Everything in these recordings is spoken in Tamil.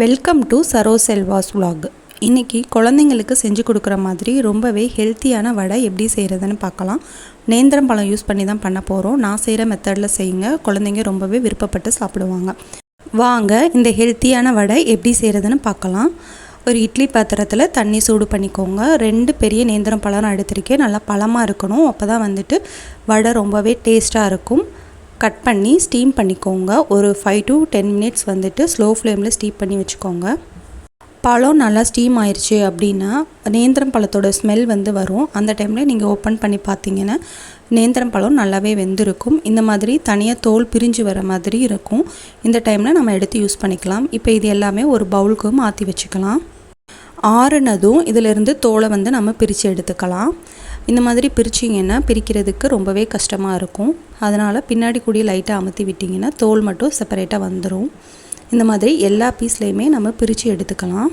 Welcome to Saro Selvas vlog. இன்றைக்கி குழந்தைங்களுக்கு செஞ்சு கொடுக்குற மாதிரி ரொம்பவே ஹெல்த்தியான வடை எப்படி செய்கிறதுன்னு பார்க்கலாம். நேந்திரம் பழம் யூஸ் பண்ணி தான் பண்ண போகிறோம் நான் செய்கிற மெத்தடில் செய்யுங்க. குழந்தைங்க ரொம்பவே விருப்பப்பட்டு சாப்பிடுவாங்க. வாங்க இந்த ஹெல்த்தியான வடை எப்படி செய்கிறதுன்னு பார்க்கலாம். ஒரு இட்லி பாத்திரத்தில் தண்ணி சூடு பண்ணிக்கோங்க. ரெண்டு பெரிய நேந்திரம் பழம் நான் எடுத்திருக்கேன். நல்லா பழமாக இருக்கணும். அப்போ தான் வந்துட்டு வடை ரொம்பவே டேஸ்ட்டாக இருக்கும். கட் பண்ணி ஸ்டீம் பண்ணிக்கோங்க. ஒரு ஃபைவ் டு டென் மினிட்ஸ் வந்துட்டு ஸ்லோ ஃப்ளேமில் ஸ்டீம் பண்ணி வச்சுக்கோங்க. பழம் நல்லா ஸ்டீம் ஆயிடுச்சு அப்படின்னா நேந்திரம் பழத்தோட ஸ்மெல் வந்து வரும். அந்த டைமில் நீங்கள் ஓப்பன் பண்ணி பார்த்தீங்கன்னா நேந்திரம் பழம் நல்லாவே வெந்திருக்கும். இந்த மாதிரி தனியாக தோல் பிரிஞ்சு வர மாதிரி இருக்கும். இந்த டைமில் நம்ம எடுத்து யூஸ் பண்ணிக்கலாம். இப்போ இது எல்லாமே ஒரு பவுலுக்கு மாற்றி வச்சுக்கலாம். ஆறுனதும் இதிலிருந்து தோலை வந்து நம்ம பிரித்து எடுத்துக்கலாம். இந்த மாதிரி பிரிச்சிங்கன்னா பிரிக்கிறதுக்கு ரொம்பவே கஷ்டமாக இருக்கும். அதனால் பின்னாடி கூடி லைட்டாக அமுத்தி விட்டிங்கன்னா தோல் மட்டும் செப்பரேட்டாக வந்துடும் இந்த மாதிரி எல்லா பீஸ்லேயுமே நம்ம பிரித்து எடுத்துக்கலாம்.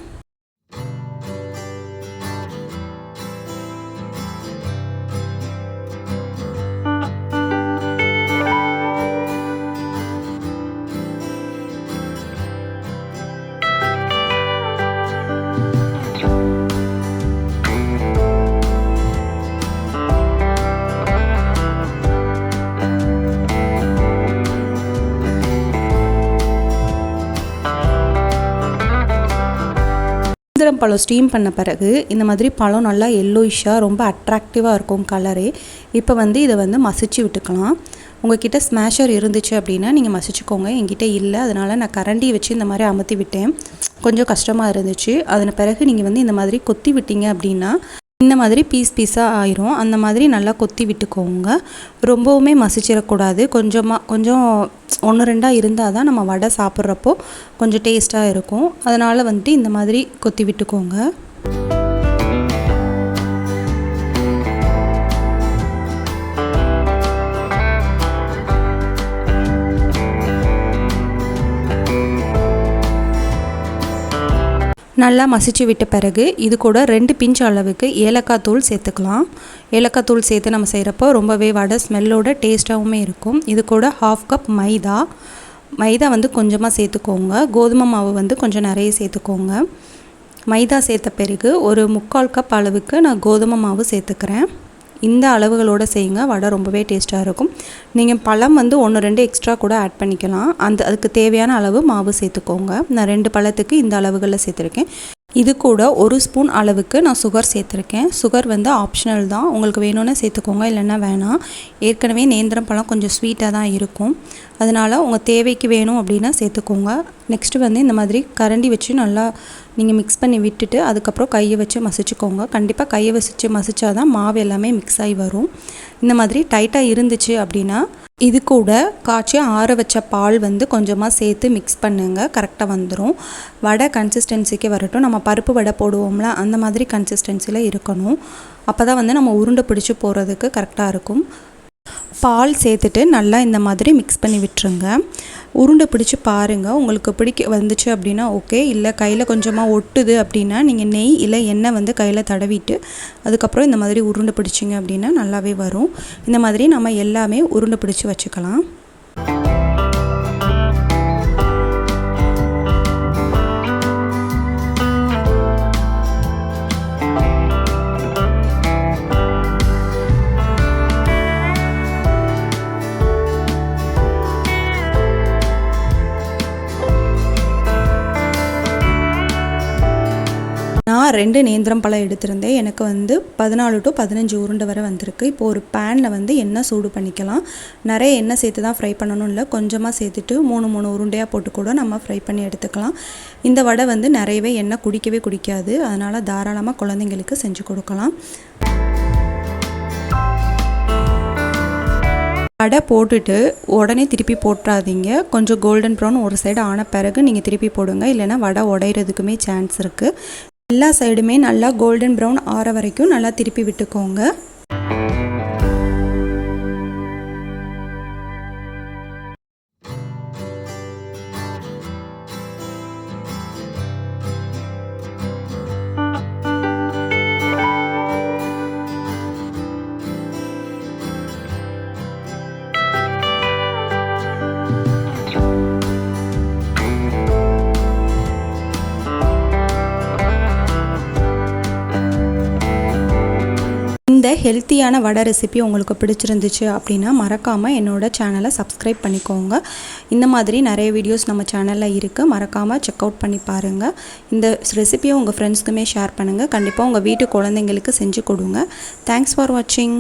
நேந்திரம் பழம் ஸ்டீம் பண்ண பிறகு இந்த மாதிரி பழம் நல்லா எல்லோயிஷாக ரொம்ப அட்ராக்டிவாக இருக்கும் கலரே இப்போ வந்து இதை வந்து மசிச்சு விட்டுக்கலாம். உங்ககிட்ட ஸ்மேஷர் இருந்துச்சு அப்படின்னா நீங்கள் மசிச்சுக்கோங்க. என்கிட்ட இல்லை. அதனால் நான் கரண்டி வச்சு இந்த மாதிரி அமுத்தி விட்டேன். கொஞ்சம் கஷ்டமாக இருந்துச்சு. அதன் பிறகு நீங்கள் வந்து இந்த மாதிரி கொத்தி விட்டீங்க அப்படின்னா இந்த மாதிரி பீஸ் பீஸாக ஆயிரும். அந்த மாதிரி நல்லா கொத்தி விட்டுக்கோங்க. ரொம்பவுமே மசிச்சிடக்கூடாது. கொஞ்சமாக கொஞ்சம் ஒன்று ரெண்டாக இருந்தால் தான் நம்ம வடை சாப்பிட்றப்போ கொஞ்சம் டேஸ்ட்டாக இருக்கும். அதனால் வந்துட்டு இந்த மாதிரி கொத்தி விட்டுக்கோங்க. நல்லா மசிச்சு விட்ட பிறகு இது கூட ரெண்டு பிஞ்ச் அளவுக்கு ஏலக்காய் தூள் சேர்த்துக்கலாம். ஏலக்காய் தூள் சேர்த்து நம்ம செய்கிறப்போ ரொம்பவே வடை ஸ்மெல்லோட டேஸ்ட்டாகவும் இருக்கும். இது கூட ஹாஃப் கப் மைதா. மைதா வந்து கொஞ்சமாக சேர்த்துக்கோங்க. கோதுமை மாவு வந்து கொஞ்சம் நிறைய சேர்த்துக்கோங்க. மைதா சேர்த்த பிறகு ஒரு முக்கால் கப் அளவுக்கு நான் கோதுமை மாவு சேர்த்துக்கிறேன். இந்த அளவுகளோடு செய்யுங்க. வடை ரொம்பவே டேஸ்ட்டாக இருக்கும். நீங்கள் பழம் வந்து ஒன்று ரெண்டு எக்ஸ்ட்ரா கூட ஆட் பண்ணிக்கலாம். அந்த அதுக்கு தேவையான அளவு மாவு சேர்த்துக்கோங்க. நான் ரெண்டு பழத்துக்கு இந்த அளவுகளில் சேர்த்துருக்கேன். இது கூட ஒரு ஸ்பூன் அளவுக்கு நான் சுகர் சேர்த்துருக்கேன். சுகர் வந்து ஆப்ஷனல் தான். உங்களுக்கு வேணும்னா சேர்த்துக்கோங்க இல்லைன்னா வேணாம். ஏற்கனவே நேந்திரம் பழம் கொஞ்சம் ஸ்வீட்டாக தான் இருக்கும். அதனால் உங்கள் தேவைக்கு வேணும் அப்படின்னா சேர்த்துக்கோங்க. நெக்ஸ்ட்டு வந்து இந்த மாதிரி கரண்டி வச்சு நல்லா நீங்கள் மிக்ஸ் பண்ணி விட்டுட்டு அதுக்கப்புறம் கையை வச்சு மசிச்சுக்கோங்க. கண்டிப்பாக கையை வச்சு மசிச்சா தான் மாவு எல்லாமே மிக்ஸ் ஆகி வரும். இந்த மாதிரி டைட்டாக இருந்துச்சு அப்படின்னா இது கூட காய்ச்சி ஆற வச்ச பால் வந்து கொஞ்சமாக சேர்த்து மிக்ஸ் பண்ணுங்க. கரெக்டாக வந்துடும் வடை கன்சிஸ்டன்சிக்கு வரட்டும். நம்ம பருப்பு வடை போடுவோம்ல அந்த மாதிரி கன்சிஸ்டன்சியில் இருக்கணும். அப்போ தான் வந்து நம்ம உருண்டை பிடிச்சி போகிறதுக்கு கரெக்டாக இருக்கும். பால் சேர்த்துட்டு நல்லா இந்த மாதிரி மிக்ஸ் பண்ணி விட்டுருங்க. உருண்டை பிடிச்சி பாருங்கள் உங்களுக்கு பிடிக்க வந்துச்சு அப்படின்னா ஓகே இல்லை கையில் கொஞ்சமாக ஒட்டுது அப்படின்னா நீங்கள் நெய் இல்லை எண்ணெய் வந்து கையில் தடவிட்டு அதுக்கப்புறம் இந்த மாதிரி உருண்டை பிடிச்சிங்க அப்படின்னா நல்லாவே வரும். இந்த மாதிரி நம்ம எல்லாமே உருண்டை பிடிச்சி வச்சுக்கலாம். நான் ரெண்டு நேந்திரம் பழம் எடுத்திருந்தேன். எனக்கு வந்து பதினாலு டு பதினஞ்சு உருண்டை வரை வந்திருக்கு. இப்போ ஒரு பேனில் வந்து எண்ணெய் சூடு பண்ணிக்கலாம். நிறைய எண்ணெய் சேர்த்து தான் ஃப்ரை பண்ணணும் இல்லை. கொஞ்சமாக சேர்த்துட்டு மூணு மூணு உருண்டையாக போட்டு கூட நம்ம ஃப்ரை பண்ணி எடுத்துக்கலாம். இந்த வடை வந்து நிறையவே எண்ணெய் குடிக்கவே குடிக்காது. அதனால் தாராளமாக குழந்தைங்களுக்கு செஞ்சு கொடுக்கலாம். வடை போட்டுட்டு உடனே திருப்பி போட்டுறாதீங்க. கொஞ்சம் கோல்டன் ப்ரௌன் ஒரு சைடு ஆன பிறகு நீங்கள் திருப்பி போடுங்க. இல்லைன்னா வடை உடையிறதுக்குமே சான்ஸ் இருக்குது எல்லா சைடுமே நல்லா கோல்டன் ப்ரௌன் ஆற வரைக்கும் நல்லா திருப்பி விட்டுக்கோங்க. இந்த ஹெல்த்தியான வடை ரெசிபி உங்களுக்கு பிடிச்சிருந்துச்சு அப்படின்னா மறக்காமல் என்னோடய சேனலை சப்ஸ்கிரைப் பண்ணிக்கோங்க. இந்த மாதிரி நிறைய வீடியோஸ் நம்ம சேனலில் இருக்குது மறக்காமல் செக் அவுட் பண்ணி பாருங்கள் இந்த ரெசிபியை உங்கள் ஃப்ரெண்ட்ஸ்க்குமே ஷேர் பண்ணுங்கள் கண்டிப்பாக உங்கள் வீட்டு குழந்தைங்களுக்கு செஞ்சு கொடுங்க. தேங்க்ஸ் ஃபார் வாட்சிங்